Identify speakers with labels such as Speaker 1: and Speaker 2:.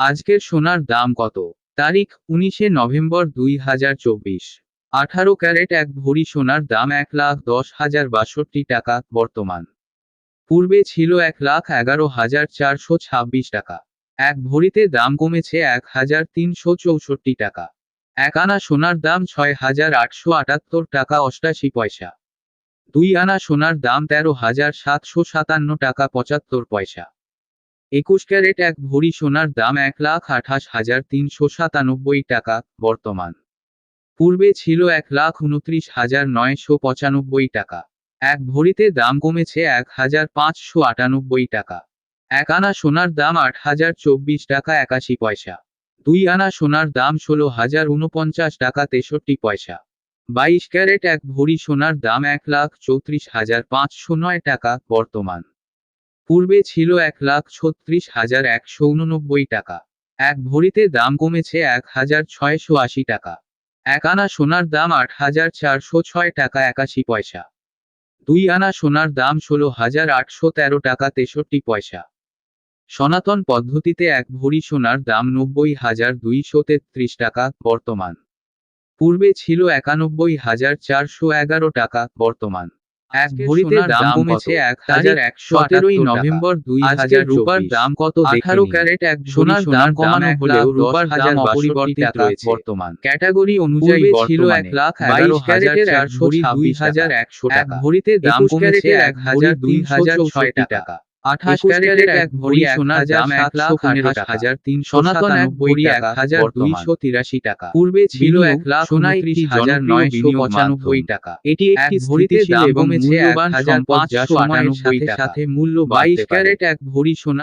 Speaker 1: আজকের সোনার দাম কত? তারিখ উনিশে নভেম্বর দুই হাজার চব্বিশ। আঠারো ক্যারেট এক ভরি সোনার দাম এক লাখ দশ হাজার বাষট্টি টাকা বর্তমান। পূর্বে ছিল এক লাখ এগারো হাজার চারশো ছাব্বিশ টাকা। এক ভরিতে দাম কমেছে এক হাজার তিনশো চৌষট্টি টাকা। এক আনা সোনার দাম ছয় হাজার আটশো আটাত্তর টাকা অষ্টাশি পয়সা। দুই আনা সোনার দাম তেরো হাজার সাতশো সাতান্ন টাকা পঁচাত্তর পয়সা। একুশ ক্যারেট এক ভরি সোনার দাম এক লাখ আঠাশ হাজার তিনশো সাতানব্বই টাকা, বর্তমান। পূর্বে ছিল এক লাখ উনত্রিশ হাজার নয়শো পঁচানব্বই টাকা। এক ভরিতে দাম কমেছে এক হাজার পাঁচশো আটানব্বই টাকা। এক আনা সোনার দাম আট হাজার চব্বিশ টাকা একাশি পয়সা। দুই আনা সোনার দাম ষোলো হাজার উনপঞ্চাশ টাকা তেষট্টি পয়সা। বাইশ ক্যারেট এক ভরি সোনার দাম এক লাখ চৌত্রিশ হাজার পাঁচশো নয় টাকা, বর্তমান। পূর্বে ছিল এক লাখ ছত্রিশ হাজার একশো উননব্বই টাকা। এক ভরিতে দাম কমেছে এক হাজার ছয়শো আশি টাকা। এক আনা সোনার দাম আট হাজার চারশো ছয় টাকা একাশি পয়সা। দুই আনা সোনার দাম ষোলো হাজার আটশো তেরো টাকা তেষট্টি পয়সা। সনাতন পদ্ধতিতে এক ভরি সোনার দাম নব্বই হাজার দুইশো তেত্রিশ টাকা বর্তমান। পূর্বে ছিল একানব্বই হাজার চারশো এগারো টাকা বর্তমান। এক ভরিতে দাম কমেছে এক হাজার একশো আঠারোই নভেম্বর দুই হাজার রুপার দাম কত আঠারো ক্যারেট এক সোনার দাম কমানো হলেও রুপার দাম অপরিবর্তিত রয়েছে বর্তমান। ক্যাটাগরি অনুযায়ী ছিল এক লাখ বাইশ ক্যারেটের এক ভরি দুই হাজার একশো টাকা। ভরিতে দাম কমেছে এক হাজার দুই হাজার ছয় টাকা। আঠাশ ক্যারেটের এক ভরি সোনা দাম এক লাখ আঠাশ হাজার তিনশো সনাতন এক ভরি এক হাজার দুইশো তিরাশি টাকা। পূর্বে ছিল এক লাখ উনত্রিশ হাজার নয়শো পঁচানব্বই টাকা। এটি একটি ভরিতে দাম কমেছে এক হাজার পাঁচশো আটানব্বই সাথে মূল্য বাইশ ক্যারেট এক ভরি সোনা